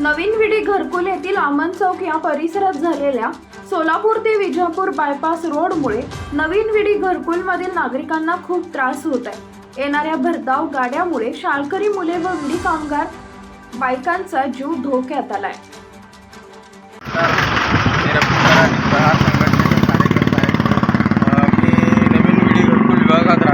नवीन विडी घरकुल येथील आमन चौक या परिसरात झालेल्या सोलापूर ते विजापूर बायपास रोडमुळे नवीन विडी घरकुलमधील नागरिकांना खूप त्रास होत आहे. येणाऱ्या भरधाव गाड्यामुळे शाळकरी मुले व विडी कामगार बायकांचा जीव धोक्यात आलाय.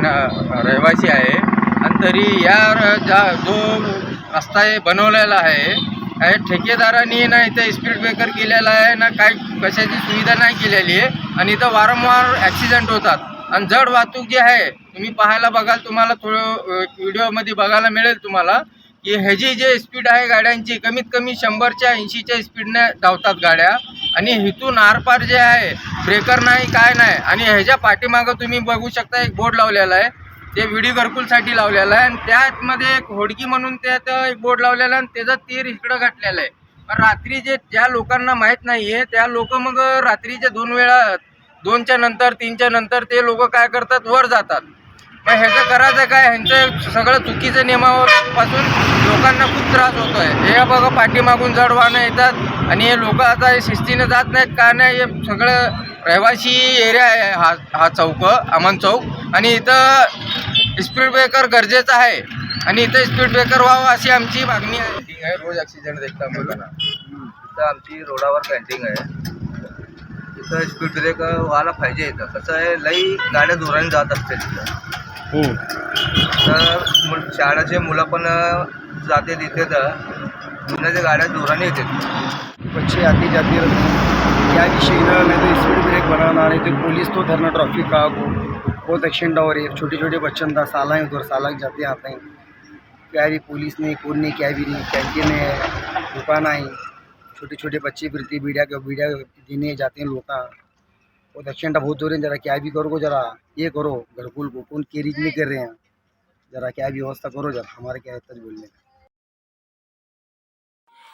आहे रहिवासी आहे. आणि तरी या जा जो रस्ता आहे बनवलेला आहे आहे. ठेकेदारांनी ना इथं स्पीड ब्रेकर केलेला आहे ना काय कशाची सुविधा नाही केलेली आहे. आणि इथं वारंवार ॲक्सिडेंट होतात. आणि जड वाहतूक जी आहे तुम्ही पाहायला बघाल तुम्हाला थोडं व्हिडिओमध्ये बघायला मिळेल तुम्हाला की ह्याची जे स्पीड आहे गाड्यांची कमीत कमी शंभरच्या ऐंशीच्या स्पीडने धावतात गाड्या. आणि इथून आरपार जे आहे ब्रेकर नाही काय नाही. आणि ह्याच्या पाठीमागं तुम्ही बघू शकता एक बोर्ड लावलेला आहे. ते विडी घरकुलसाठी लावलेलं आहे. आणि त्यामध्ये एक होडकी म्हणून त्यात एक बोर्ड लावलेला आहे आणि त्याचं तीर इकडं घातलेलं आहे. पण रात्री जे ज्या लोकांना माहीत नाही आहे त्या लोक मग रात्रीच्या दोन वेळा दोनच्या नंतर तीनच्या नंतर ते लोक काय करतात? वर जातात. मग ह्याचं करायचं काय? ह्यांचं सगळं चुकीचं नियमापासून लोकांना खूप त्रास होतो आहे हे बघा पाठीमागून जड वाहनं येतात आणि हे लोक आता हे शिस्तीनं जात नाहीत. का नाही? हे सगळं रहिवासी एरिया आहे हा हा चौक अमन चौक. आणि इथं स्पीड ब्रेकर गरजेचं आहे. आणि इथं स्पीड ब्रेकर व्हावं अशी आमची मागणी आहे. ठीक आहे रोज ॲक्सिडेंट देखता मुलांना. इथं आमची रोडावर कॅन्टीन आहे. इथं स्पीड ब्रेकर व्हायला पाहिजे इथं. कसं आहे लई गाड्या जोराने जात असते तिथं तर मुल शाळेचे मुलं पण जाते तिथे तर. मुलाच्या गाड्या जोराने येतात. बच्चे आती जाती रहती हैं। क्या विषय ना मैं तो स्पीड ब्रेक बनाना नहीं तो पुलिस तो धरना ट्रैफ़िक का को बहुत एक्सीडेंट हो रही है। छोटे छोटे बच्चन था साला हैं उधर साल जाते आते हैं क्या भी पुलिस ने, कौन नहीं क्या भी नहीं, कैंटीन है दुकान आई। छोटे छोटे बच्चे फिरते बीड़ा के देने जाते हैं लोग बहुत एक्सीडेंट बहुत हो रहे हैं। जरा क्या भी करो जरा ये करो, घरकुल को, कौन केरीज नहीं कर रहे हैं। जरा क्या भी व्यवस्था करो, जरा हमारे क्या इतना बोलने। का